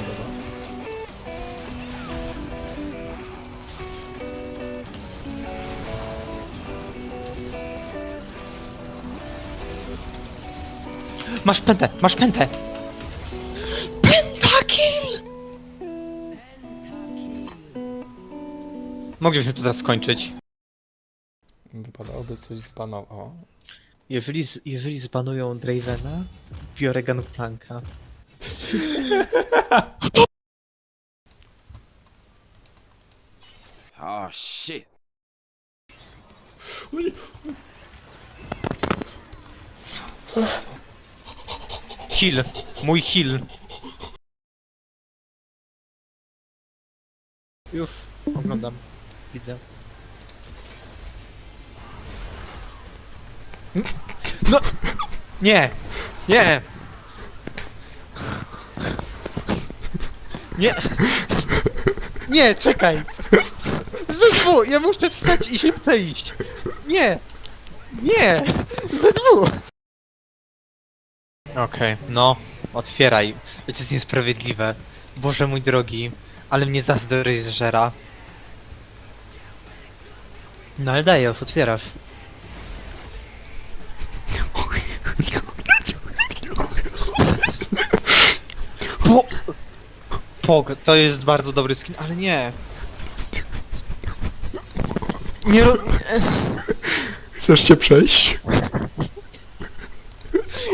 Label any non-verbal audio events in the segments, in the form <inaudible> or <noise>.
do nas. Masz pętę, masz pętę! Pentakill! Moglibyśmy to teraz skończyć. Wypadałoby coś zbanować. O, Jeżeli, z- jeżeli zbanują Dravena, biorę Gangplanka. Oh shit. Heal! Mój heal! Już oglądam. Widzę. No! Nie! Nie! Nie! Nie, czekaj! ZW! Ja muszę wstać i się przejść! Nie! Nie! ZW! Okej, no, otwieraj. To jest niesprawiedliwe. Boże mój drogi, ale mnie zazdrość zżera. No ale dajesz, otwierasz. <laughs> Pog, to jest bardzo dobry skin, ale nie. Nie ro... Chcesz cię przejść?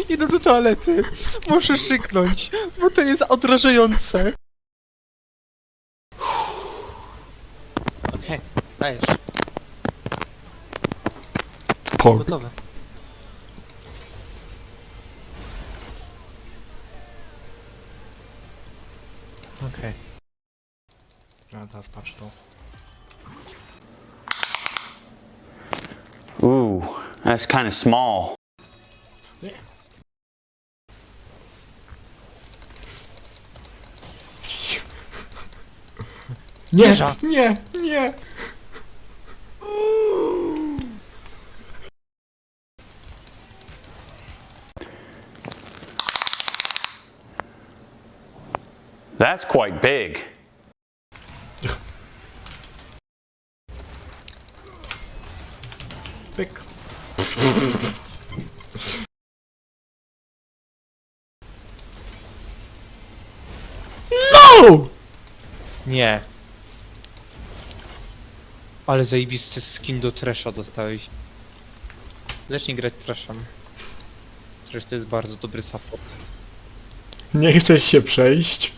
Idę do toalety. Muszę szyknąć, bo to jest odrażające. Okej, dajesz. Pog. Gotowe. Teraz patrz to. Ooh, that's kind of small. <laughs> Nie, Wieża. nie, nie! That's quite big. Pyk. No! Nie. Ale zajebisty skin do Tresha dostałeś. Zacznij grać Treshem. Trash to jest bardzo dobry support. Nie chcesz się przejść?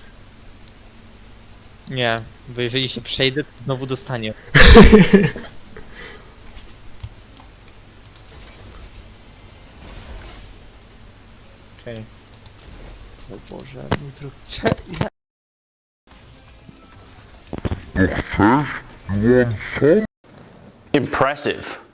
Nie, bo jeżeli się przejdę, to znowu dostanie. <laughs> Okej. O Boże, mój drogi... Cze... Ja... Impressive.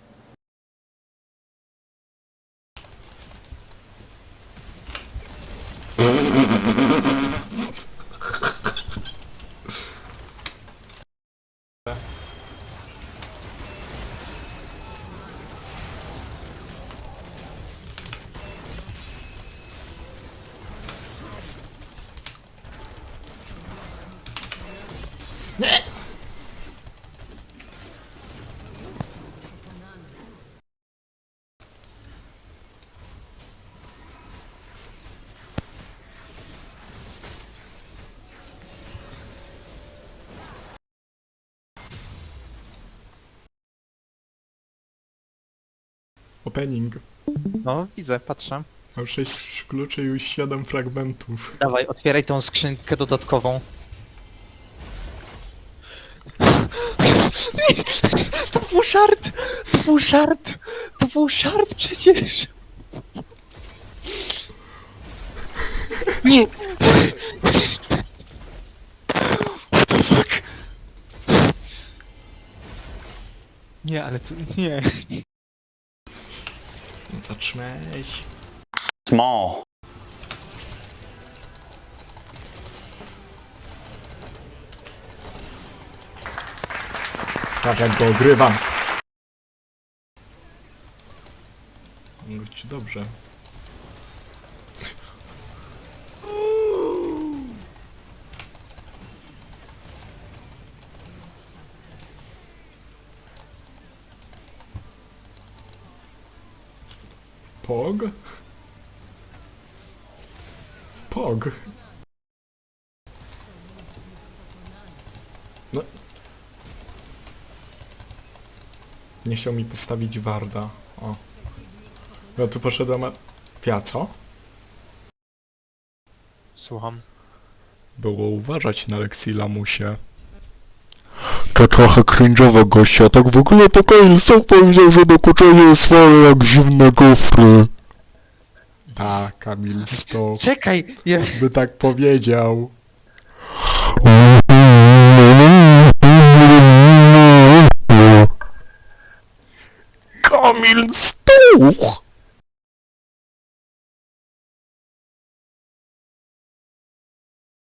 Opening. No, widzę, patrzę. Mam 6 kluczy i już 7 fragmentów. Dawaj, otwieraj tą skrzynkę dodatkową. To był żart! To był żart! To był żart przecież! Nie! What the fuck? Nie, ale to... nie. Zatrzymaj. Small. tak jak go ogrywam. Mówić dobrze. Pog? Pog. No, Nie chciał mi postawić warda. O. Ja tu poszedłem... a- Ja co? Słucham. Było uważać na Lexilamusie. To trochę cringe'owe gościa, tak w ogóle to Kyle sam powiedział, że dokuczenie jest fajne jak zimne gofry. Tak, Kamil Stok Czekaj! Ja... by tak powiedział. Kamil Stuch!